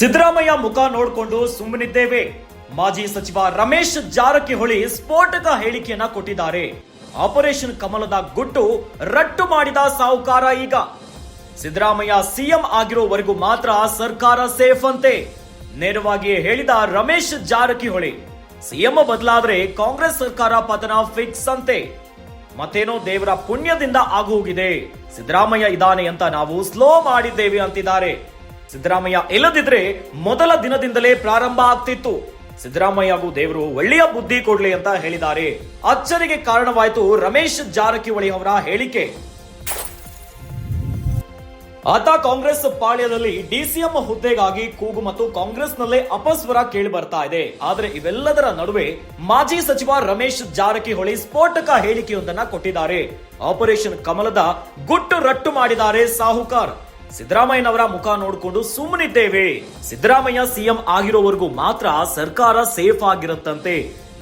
ಸಿದ್ದರಾಮಯ್ಯ ಮುಖ ನೋಡಿಕೊಂಡು ಸುಮ್ಮನಿದ್ದೇವೆ. ಮಾಜಿ ಸಚಿವ ರಮೇಶ್ ಜಾರಕಿಹೊಳಿ ಸ್ಫೋಟಕ ಹೇಳಿಕೆಯನ್ನ ಕೊಟ್ಟಿದ್ದಾರೆ. ಆಪರೇಷನ್ ಕಮಲದ ಗುಟ್ಟು ರಟ್ಟು ಮಾಡಿದ ಸಾಹುಕಾರ ಈಗ. ಸಿದ್ದರಾಮಯ್ಯ ಸಿಎಂ ಆಗಿರೋವರೆಗೂ ಮಾತ್ರ ಸರ್ಕಾರ ಸೇಫ್ ಅಂತೆ. ನೇರವಾಗಿ ಹೇಳಿದ ರಮೇಶ್ ಜಾರಕಿಹೊಳಿ, ಸಿಎಂ ಬದಲಾದ್ರೆ ಕಾಂಗ್ರೆಸ್ ಸರ್ಕಾರ ಪತನ ಫಿಕ್ಸ್ ಅಂತೆ. ಮತ್ತೇನೋ ದೇವರ ಪುಣ್ಯದಿಂದ ಆಗು ಹೋಗಿದೆ ಸಿದ್ದರಾಮಯ್ಯ ಇದಾನೆ ಅಂತ ನಾವು ಸ್ಲೋ ಮಾಡಿದ್ದೇವೆ ಅಂತಿದ್ದಾರೆ. ಸಿದ್ದರಾಮಯ್ಯ ಇಲ್ಲದಿದ್ರೆ ಮೊದಲ ದಿನದಿಂದಲೇ ಪ್ರಾರಂಭ ಆಗ್ತಿತ್ತು. ಸಿದ್ದರಾಮಯ್ಯ ಹಾಗೂ ದೇವರು ಒಳ್ಳೆಯ ಬುದ್ಧಿ ಕೊಡ್ಲಿ ಅಂತ ಹೇಳಿದ್ದಾರೆ. ಅಚ್ಚರಿಗೆ ಕಾರಣವಾಯಿತು ರಮೇಶ್ ಜಾರಕಿಹೊಳಿ ಅವರ ಹೇಳಿಕೆ. ಆತ ಕಾಂಗ್ರೆಸ್ ಪಾಳ್ಯದಲ್ಲಿ ಡಿಸಿಎಂ ಹುದ್ದೆಗಾಗಿ ಕೂಗು ಮತ್ತು ಕಾಂಗ್ರೆಸ್ನಲ್ಲೇ ಅಪಸ್ವರ ಕೇಳಿ ಬರ್ತಾ ಇದೆ. ಆದ್ರೆ ಇವೆಲ್ಲದರ ನಡುವೆ ಮಾಜಿ ಸಚಿವ ರಮೇಶ್ ಜಾರಕಿಹೊಳಿ ಸ್ಫೋಟಕ ಹೇಳಿಕೆಯೊಂದನ್ನ ಕೊಟ್ಟಿದ್ದಾರೆ. ಆಪರೇಷನ್ ಕಮಲದ ಗುಟ್ಟು ರಟ್ಟು ಮಾಡಿದ್ದಾರೆ ಸಾಹುಕಾರ್. ಸಿದ್ದರಾಮಯ್ಯನವರ ಮುಖ ನೋಡಿಕೊಂಡು ಸುಮ್ಮನಿದ್ದೇವೆ ಸಿದ್ದರಾಮಯ್ಯ ಸಿಎಂ ಆಗಿರೋವರೆಗೂ ಮಾತ್ರ ಸರ್ಕಾರ ಸೇಫ್ ಆಗಿರುತ್ತಂತೆ.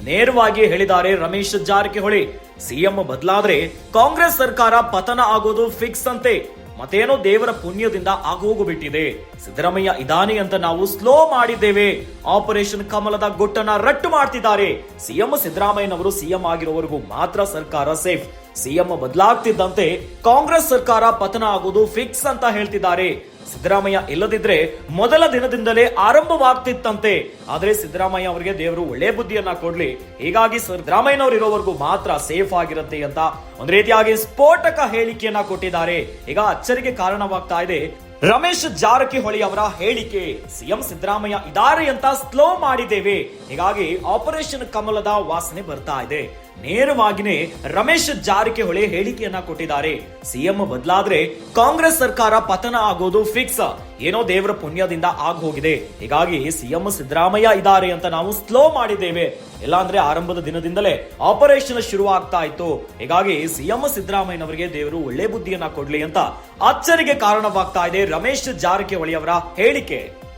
ನೇರವಾಗಿ ಹೇಳಿದ್ದಾರೆ ರಮೇಶ್ ಜಾರಕಿಹೊಳಿ. ಸಿಎಂ ಬದಲಾದ್ರೆ ಕಾಂಗ್ರೆಸ್ ಸರ್ಕಾರ ಪತನ ಆಗೋದು ಫಿಕ್ಸ್ ಅಂತೆ. ಮತ್ತೇನೋ ದೇವರ ಪುಣ್ಯದಿಂದ ಆಗೋಗುಬಿಟ್ಟಿದೆ. ಸಿದ್ದರಾಮಯ್ಯ ಇದಾನೆ ಅಂತ ನಾವು ಸ್ಲೋ ಮಾಡಿದ್ದೇವೆ. ಆಪರೇಷನ್ ಕಮಲದ ಗುಟ್ಟನ್ನ ರಟ್ಟು ಮಾಡ್ತಿದ್ದಾರೆ. ಸಿಎಂ ಸಿದ್ದರಾಮಯ್ಯನವರು ಸಿಎಂ ಆಗಿರೋವರೆಗೂ ಮಾತ್ರ ಸರ್ಕಾರ ಸೇಫ್ ಸಿಎಂ ಬದಲಾಗ್ತಿದ್ದಂತೆ ಕಾಂಗ್ರೆಸ್ ಸರ್ಕಾರ ಪತನ ಆಗೋದು ಫಿಕ್ಸ್ ಅಂತ ಹೇಳ್ತಿದ್ದಾರೆ. ಸಿದ್ದರಾಮಯ್ಯ ಇಲ್ಲದಿದ್ರೆ ಮೊದಲ ದಿನದಿಂದಲೇ ಆರಂಭವಾಗ್ತಿತ್ತಂತೆ. ಆದ್ರೆ ಸಿದ್ದರಾಮಯ್ಯ ಅವರಿಗೆ ದೇವರು ಒಳ್ಳೆ ಬುದ್ಧಿಯನ್ನ ಕೊಡ್ಲಿ. ಹೀಗಾಗಿ ಸಿದ್ದರಾಮಯ್ಯನವರು ಇರೋವರೆಗೂ ಮಾತ್ರ ಸೇಫ್ ಆಗಿರುತ್ತೆ ಅಂತ ಒಂದ್ ರೀತಿಯಾಗಿ ಸ್ಫೋಟಕ ಹೇಳಿಕೆಯನ್ನ ಕೊಟ್ಟಿದ್ದಾರೆ. ಈಗ ಅಚ್ಚರಿಗೆ ಕಾರಣವಾಗ್ತಾ ಇದೆ ರಮೇಶ್ ಜಾರಕಿಹೊಳಿ ಅವರ ಹೇಳಿಕೆ, ಸಿಎಂ ಸಿದ್ದರಾಮಯ್ಯ ಇದಾರೆ ಅಂತ ಸ್ಲೋ ಮಾಡಿದ್ದೇವೆ. ಹೀಗಾಗಿ ಆಪರೇಷನ್ ಕಮಲದ ವಾಸನೆ ಬರ್ತಾ ಇದೆ. ನೇರವಾಗಿನೇ ರಮೇಶ್ ಜಾರಕಿಹೊಳಿ ಹೇಳಿಕೆಯನ್ನ ಕೊಟ್ಟಿದ್ದಾರೆ. ಸಿಎಂ ಬದಲಾದ್ರೆ ಕಾಂಗ್ರೆಸ್ ಸರ್ಕಾರ ಪತನ ಆಗೋದು ಫಿಕ್ಸ್. ಏನೋ ದೇವರ ಪುಣ್ಯದಿಂದ ಆಗೋಗಿದೆ ಹೀಗಾಗಿ ಸಿಎಂ ಸಿದ್ದರಾಮಯ್ಯ ಇದ್ದಾರೆ ಅಂತ ನಾವು ಸ್ಲೋ ಮಾಡಿದ್ದೇವೆ. ಇಲ್ಲಾಂದ್ರೆ ಆರಂಭದ ದಿನದಿಂದಲೇ ಆಪರೇಷನ್ ಶುರು ಆಗ್ತಾ ಇತ್ತು. ಹೀಗಾಗಿ ಸಿಎಂ ಸಿದ್ದರಾಮಯ್ಯನವರಿಗೆ ದೇವರು ಒಳ್ಳೆ ಬುದ್ಧಿಯನ್ನ ಕೊಡ್ಲಿ ಅಂತ ಅಚ್ಚರಿಗೆ ಕಾರಣವಾಗ್ತಾ ಇದೆ ರಮೇಶ್ ಜಾರಕಿಹೊಳಿ ಅವರ ಹೇಳಿಕೆ.